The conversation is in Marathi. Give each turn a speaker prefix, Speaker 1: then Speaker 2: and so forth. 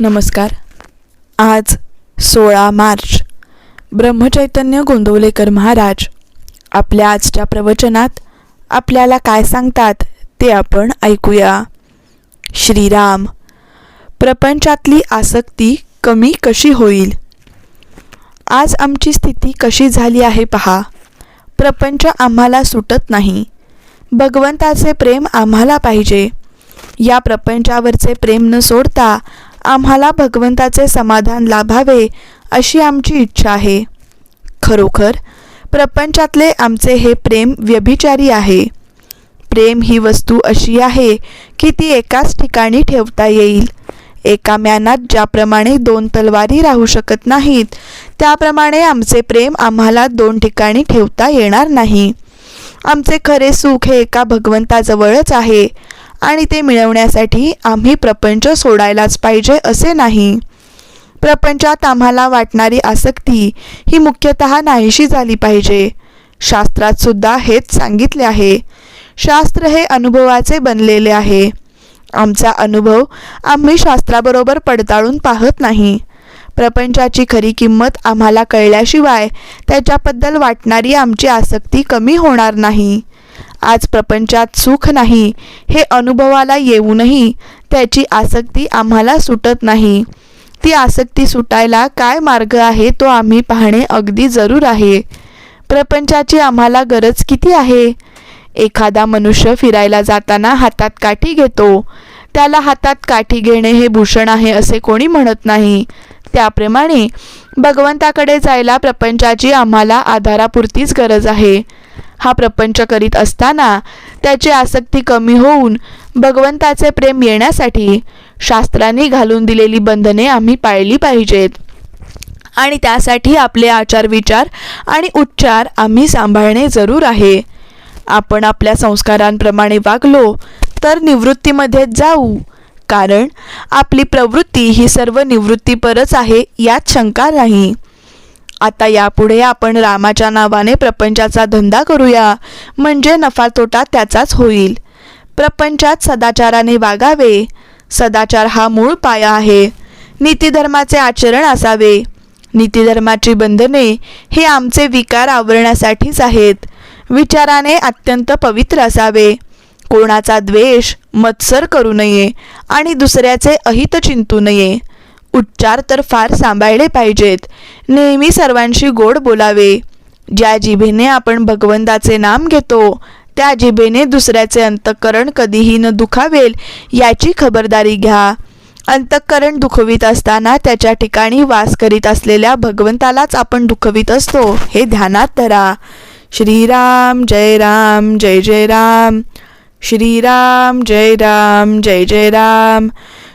Speaker 1: नमस्कार. आज सोळा मार्च. ब्रह्मचैतन्य गोंदवलेकर महाराज आपल्या आजच्या प्रवचनात आपल्याला काय सांगतात ते आपण ऐकूया. श्रीराम प्रपंचातली आसक्ती कमी कशी होईल? आज आमची स्थिती कशी झाली आहे पहा. प्रपंच आम्हाला सुटत नाही. भगवंताचे प्रेम आम्हाला पाहिजे. या प्रपंचावरचे प्रेम न सोडता आम्हाला भगवंताचे समाधान लाभावे अशी आमची इच्छा आहे. खरोखर प्रपंचातले आमचे हे प्रेम व्यभिचारी आहे. प्रेम ही वस्तू अशी आहे की ती एकाच ठिकाणी ठेवता येईल. एका म्यानात ज्याप्रमाणे दोन तलवारी राहू शकत नाहीत त्याप्रमाणे आमचे प्रेम आम्हाला दोन ठिकाणी ठेवता येणार नाही. आमचे खरे सुख हे एका भगवंताजवळच आहे. आणि ते मिळवण्यासाठी आम्ही प्रपंच सोडायलाच पाहिजे असे नाही. प्रपंचात आम्हाला वाटणारी आसक्ती ही मुख्यतः नाहीशी झाली पाहिजे. शास्त्रात सुद्धा हेच सांगितले आहे. शास्त्र हे अनुभवाचे बनलेले आहे. आमचा अनुभव आम्ही शास्त्राबरोबर पडताळून पाहत नाही. प्रपंचाची खरी किंमत आम्हाला कळल्याशिवाय त्याच्याबद्दल वाटणारी आमची आसक्ती कमी होणार नाही. आज प्रपंचात सुख नाही हे अनुभवाला येऊनही त्याची आसक्ती आम्हाला सुटत नाही. ती आसक्ती सुटायला काय मार्ग आहे तो आम्ही पाहणे अगदी जरूर आहे. प्रपंचाची आम्हाला गरज किती आहे? एखादा मनुष्य फिरायला जाताना हातात काठी घेतो. त्याला हातात काठी घेणे हे भूषण आहे असे कोणी म्हणत नाही. त्याप्रमाणे भगवंताकडे जायला प्रपंचाची आम्हाला आधारापुरतीच गरज आहे. हा प्रपंच करीत असताना त्याची आसक्ती कमी होऊन भगवंताचे प्रेम येण्यासाठी शास्त्रांनी घालून दिलेली बंधने आम्ही पाळली पाहिजेत. आणि त्यासाठी आपले आचार विचार आणि उच्चार आम्ही सांभाळणे जरूर आहे. आपण आपल्या संस्कारांप्रमाणे वागलो तर निवृत्तीमध्ये जाऊ कारण आपली प्रवृत्ती ही सर्व निवृत्तीपरच आहे यात शंका नाही. आता यापुढे आपण रामाच्या नावाने प्रपंचाचा धंदा करूया. म्हणजे नफा तोटा त्याचाच होईल. प्रपंचात सदाचाराने वागावे. सदाचार हा मूळ पाया आहे. नीतिधर्माचे आचरण असावे. नीतिधर्माची बंधने हे आमचे विकार आवरण्यासाठीच आहेत. विचाराने अत्यंत पवित्र असावे. कोणाचा द्वेष मत्सर करू नये आणि दुसऱ्याचे अहित चिंतू नये. उच्चार तर फार सांभाळले पाहिजेत. नेहमी सर्वांशी गोड बोलावे. ज्या जिभेने आपण भगवंताचे नाम घेतो त्या जिभेने दुसऱ्याचे अंतःकरण कधीही न दुखावेल याची खबरदारी घ्या. अंतःकरण दुखवीत असताना त्याच्या ठिकाणी वास करीत असलेल्या भगवंतालाच आपण दुखवीत असतो हे ध्यानात धरा. श्रीराम जय राम जय जय राम. श्रीराम जय राम जय जय राम.